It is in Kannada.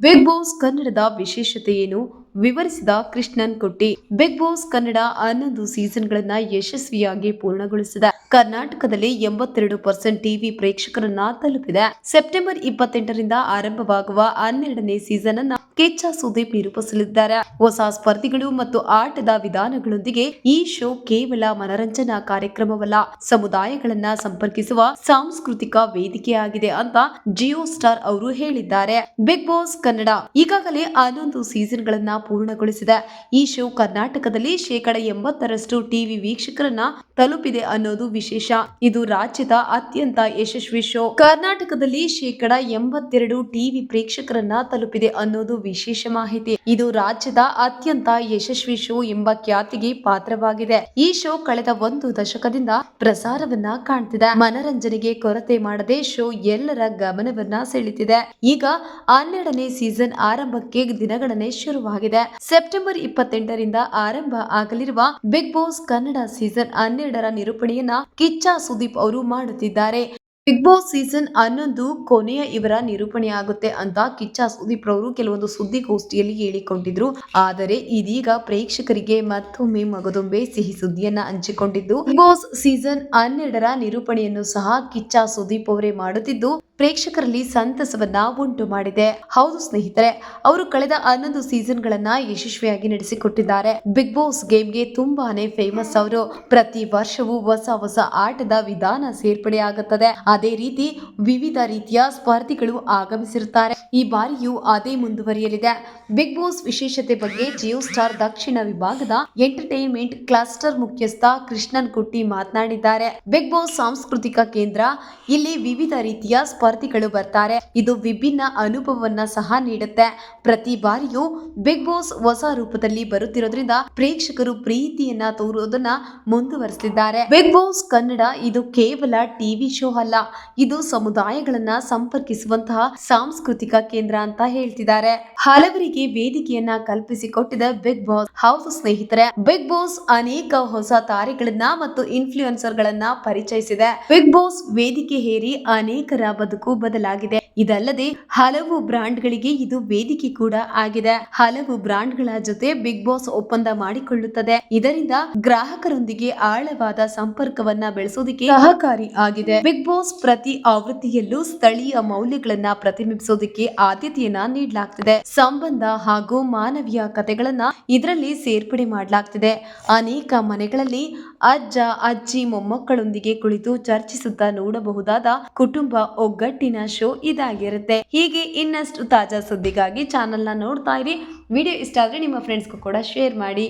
ಬಿಗ್ ಬಾಸ್ ಕನ್ನಡದ ವಿಶೇಷತೆ ಏನು? ವಿವರಿಸಿದ ಕೃಷ್ಣನ್ ಕುಟ್ಟಿ ಬಿಗ್ ಬಾಸ್ ಕನ್ನಡ ಹನ್ನೊಂದು ಸೀಸನ್ಗಳನ್ನ ಯಶಸ್ವಿಯಾಗಿ ಪೂರ್ಣಗೊಳಿಸಿದೆ. ಕರ್ನಾಟಕದಲ್ಲಿ ಎಂಬತ್ತೆರಡು ಪರ್ಸೆಂಟ್ ಟಿವಿ ಪ್ರೇಕ್ಷಕರನ್ನ ತಲುಪಿದೆ. ಸೆಪ್ಟೆಂಬರ್ ಇಪ್ಪತ್ತೆಂಟರಿಂದ ಆರಂಭವಾಗುವ ಹನ್ನೆರಡನೇ ಸೀಸನ್ ಅನ್ನ ಕೆಚ್ಚ ಸುದೀಪ್ ನಿರೂಪಿಸಲಿದ್ದಾರೆ. ಹೊಸ ಸ್ಪರ್ಧಿಗಳು ಮತ್ತು ಆಟದ ವಿಧಾನಗಳೊಂದಿಗೆ ಈ ಶೋ ಕೇವಲ ಮನರಂಜನಾ ಕಾರ್ಯಕ್ರಮವಲ್ಲ, ಸಮುದಾಯಗಳನ್ನ ಸಂಪರ್ಕಿಸುವ ಸಾಂಸ್ಕೃತಿಕ ವೇದಿಕೆಯಾಗಿದೆ ಅಂತ ಜಿಯೋ ಸ್ಟಾರ್ ಅವರು ಹೇಳಿದ್ದಾರೆ. ಬಿಗ್ ಬಾಸ್ ಕನ್ನಡ ಈಗಾಗಲೇ ಹನ್ನೊಂದು ಸೀಸನ್ಗಳನ್ನ ಪೂರ್ಣಗೊಳಿಸಿದೆ. ಈ ಶೋ ಕರ್ನಾಟಕದಲ್ಲಿ ಶೇಕಡ ಎಂಬತ್ತರಷ್ಟು ಟಿವಿ ವೀಕ್ಷಕರನ್ನ ತಲುಪಿದೆ ಅನ್ನೋದು ವಿಶೇಷ. ಇದು ರಾಜ್ಯದ ಅತ್ಯಂತ ಯಶಸ್ವಿ ಶೋ. ಕರ್ನಾಟಕದಲ್ಲಿ ಶೇಕಡ ಎಂಬತ್ತೆರಡು ಟಿವಿ ಪ್ರೇಕ್ಷಕರನ್ನ ತಲುಪಿದೆ ಅನ್ನೋದು ವಿಶೇಷ ಮಾಹಿತಿ. ಇದು ರಾಜ್ಯದ ಅತ್ಯಂತ ಯಶಸ್ವಿ ಶೋ ಎಂಬ ಖ್ಯಾತಿಗೆ ಪಾತ್ರವಾಗಿದೆ. ಈ ಶೋ ಕಳೆದ ಒಂದು ದಶಕದಿಂದ ಪ್ರಸಾರವನ್ನ ಕಾಣ್ತಿದೆ. ಮನರಂಜನೆಗೆ ಕೊರತೆ ಮಾಡದೆ ಶೋ ಎಲ್ಲರ ಗಮನವನ್ನ ಸೆಳೆತಿದೆ. ಈಗ ಹನ್ನೆರಡನೇ ಸೀಸನ್ ಆರಂಭಕ್ಕೆ ದಿನಗಣನೆ ಶುರುವಾಗಿದೆ. ಸೆಪ್ಟೆಂಬರ್ ಇಪ್ಪತ್ತೆಂಟರಿಂದ ಆರಂಭ ಆಗಲಿರುವ ಬಿಗ್ ಬಾಸ್ ಕನ್ನಡ ಸೀಸನ್ ಹನ್ನೆರಡರ ನಿರೂಪಣೆಯನ್ನ ಕಿಚ್ಚ ಸುದೀಪ್ ಅವರು ಮಾಡುತ್ತಿದ್ದಾರೆ. ಬಿಗ್ ಬಾಸ್ ಸೀಸನ್ ಹನ್ನೊಂದು ಕೊನೆಯ ಇವರ ನಿರೂಪಣೆ ಆಗುತ್ತೆ ಅಂತ ಕಿಚ್ಚ ಸುದೀಪ್ ರವರು ಕೆಲವೊಂದು ಸುದ್ದಿಗೋಷ್ಠಿಯಲ್ಲಿ ಹೇಳಿಕೊಂಡಿದ್ರು. ಆದರೆ ಇದೀಗ ಪ್ರೇಕ್ಷಕರಿಗೆ ಮತ್ತೊಮ್ಮೆ ಮಗದೊಂಬೆ ಸಿಹಿ ಸುದ್ದಿಯನ್ನ ಹಂಚಿಕೊಂಡಿದ್ದು. ಬಿಗ್ ಬಾಸ್ ಸೀಸನ್ ಹನ್ನೆರಡರ ನಿರೂಪಣೆಯನ್ನು ಸಹ ಕಿಚ್ಚ ಸುದೀಪ್ ಅವರೇ ಮಾಡುತ್ತಿದ್ದು ಪ್ರೇಕ್ಷಕರಲ್ಲಿ ಸಂತಸವನ್ನ ಉಂಟು ಮಾಡಿದೆ. ಹೌದು ಸ್ನೇಹಿತರೆ, ಅವರು ಕಳೆದ ಹನ್ನೊಂದು ಸೀಸನ್ ಗಳನ್ನ ಯಶಸ್ವಿಯಾಗಿ ನಡೆಸಿಕೊಟ್ಟಿದ್ದಾರೆ. ಬಿಗ್ ಬಾಸ್ ಗೇಮ್ಗೆ ತುಂಬಾನೇ ಫೇಮಸ್ ಅವರು. ಪ್ರತಿ ವರ್ಷವೂ ಹೊಸ ಹೊಸ ಆಟದ ವಿಧಾನ ಸೇರ್ಪಡೆ ಆಗುತ್ತದೆ. ಅದೇ ರೀತಿ ವಿವಿಧ ರೀತಿಯ ಸ್ಪರ್ಧಿಗಳು ಆಗಮಿಸಿರುತ್ತಾರೆ. ಈ ಬಾರಿಯೂ ಅದೇ ಮುಂದುವರಿಯಲಿದೆ. ಬಿಗ್ ಬಾಸ್ ವಿಶೇಷತೆ ಬಗ್ಗೆ ಜಿಯೋ ಸ್ಟಾರ್ ದಕ್ಷಿಣ ವಿಭಾಗದ ಎಂಟರ್ಟೈನ್ಮೆಂಟ್ ಕ್ಲಸ್ಟರ್ ಮುಖ್ಯಸ್ಥ ಕೃಷ್ಣನ್ ಕುಟ್ಟಿ ಮಾತನಾಡಿದ್ದಾರೆ. ಬಿಗ್ ಬಾಸ್ ಸಾಂಸ್ಕೃತಿಕ ಕೇಂದ್ರ, ಇಲ್ಲಿ ವಿವಿಧ ರೀತಿಯ ಸ್ಪರ್ಧಿಗಳು ಬರ್ತಾರೆ. ಇದು ವಿಭಿನ್ನ ಅನುಭವವನ್ನ ಸಹ ನೀಡುತ್ತೆ. ಪ್ರತಿ ಬಾರಿಯೂ ಬಿಗ್ ಬಾಸ್ ಹೊಸ ರೂಪದಲ್ಲಿ ಬರುತ್ತಿರೋದ್ರಿಂದ ಪ್ರೇಕ್ಷಕರು ಪ್ರೀತಿಯನ್ನ ತೋರುವುದನ್ನ ಮುಂದುವರೆಸಿದ್ದಾರೆ ಬಿಗ್ ಬಾಸ್ ಕನ್ನಡ ಇದು ಕೇವಲ ಟಿವಿ ಶೋ ಅಲ್ಲ, ಇದು ಸಮುದಾಯಗಳನ್ನ ಸಂಪರ್ಕಿಸುವಂತಹ ಸಾಂಸ್ಕೃತಿಕ ಕೇಂದ್ರ ಅಂತ ಹೇಳ್ತಿದ್ದಾರೆ. ಹಲವರಿಗೆ ವೇದಿಕೆಯನ್ನ ಕಲ್ಪಿಸಿಕೊಟ್ಟಿದ ಬಿಗ್ ಬಾಸ್, ಹೌದು ಸ್ನೇಹಿತರೆ, ಬಿಗ್ ಬಾಸ್ ಅನೇಕ ಹೊಸ ತಾರೆಗಳನ್ನ ಮತ್ತು ಇನ್ಫ್ಲೂಯೆನ್ಸರ್ ಗಳನ್ನ ಪರಿಚಯಿಸಿದೆ. ಬಿಗ್ ಬಾಸ್ ವೇದಿಕೆ ಹೇರಿ ಅನೇಕರ ಬದುಕು ಬದಲಾಗಿದೆ. ಇದಲ್ಲದೆ ಹಲವು ಬ್ರಾಂಡ್ಗಳಿಗೆ ಇದು ವೇದಿಕೆ ಕೂಡ ಆಗಿದೆ. ಹಲವು ಬ್ರಾಂಡ್ಗಳ ಜೊತೆ ಬಿಗ್ ಬಾಸ್ ಒಪ್ಪಂದ ಮಾಡಿಕೊಳ್ಳುತ್ತದೆ. ಇದರಿಂದ ಗ್ರಾಹಕರೊಂದಿಗೆ ಆಳವಾದ ಸಂಪರ್ಕವನ್ನ ಬೆಳೆಸೋದಕ್ಕೆ ಸಹಕಾರಿ ಆಗಿದೆ. ಬಿಗ್ ಬಾಸ್ ಪ್ರತಿ ಆವೃತ್ತಿಯಲ್ಲೂ ಸ್ಥಳೀಯ ಮೌಲ್ಯಗಳನ್ನ ಪ್ರತಿಬಿಂಬಿಸೋದಕ್ಕೆ ಆದ್ಯತೆಯನ್ನ ನೀಡಲಾಗ್ತಿದೆ. ಸಂಬಂಧ ಹಾಗೂ ಮಾನವೀಯ ಕಥೆಗಳನ್ನ ಇದರಲ್ಲಿ ಸೇರ್ಪಡೆ ಮಾಡಲಾಗ್ತಿದೆ. ಅನೇಕ ಮನೆಗಳಲ್ಲಿ ಅಜ್ಜ, ಅಜ್ಜಿ, ಮೊಮ್ಮಕ್ಕಳೊಂದಿಗೆ ಕುಳಿತು ಚರ್ಚಿಸುತ್ತಾ ನೋಡಬಹುದಾದ ಕುಟುಂಬ ಒಗ್ಗಟ್ಟಿನ ಶೋ ಇದಾಗಿರುತ್ತೆ ಹೀಗೆ ಇನ್ನಷ್ಟು ತಾಜಾ ಸುದ್ದಿಗಾಗಿ ಚಾನೆಲ್ನ ನೋಡ್ತಾ ಇರಿ. ವಿಡಿಯೋ ಇಷ್ಟ ಆದ್ರೆ ನಿಮ್ಮ ಫ್ರೆಂಡ್ಸ್ಗೂ ಕೂಡ ಶೇರ್ ಮಾಡಿ.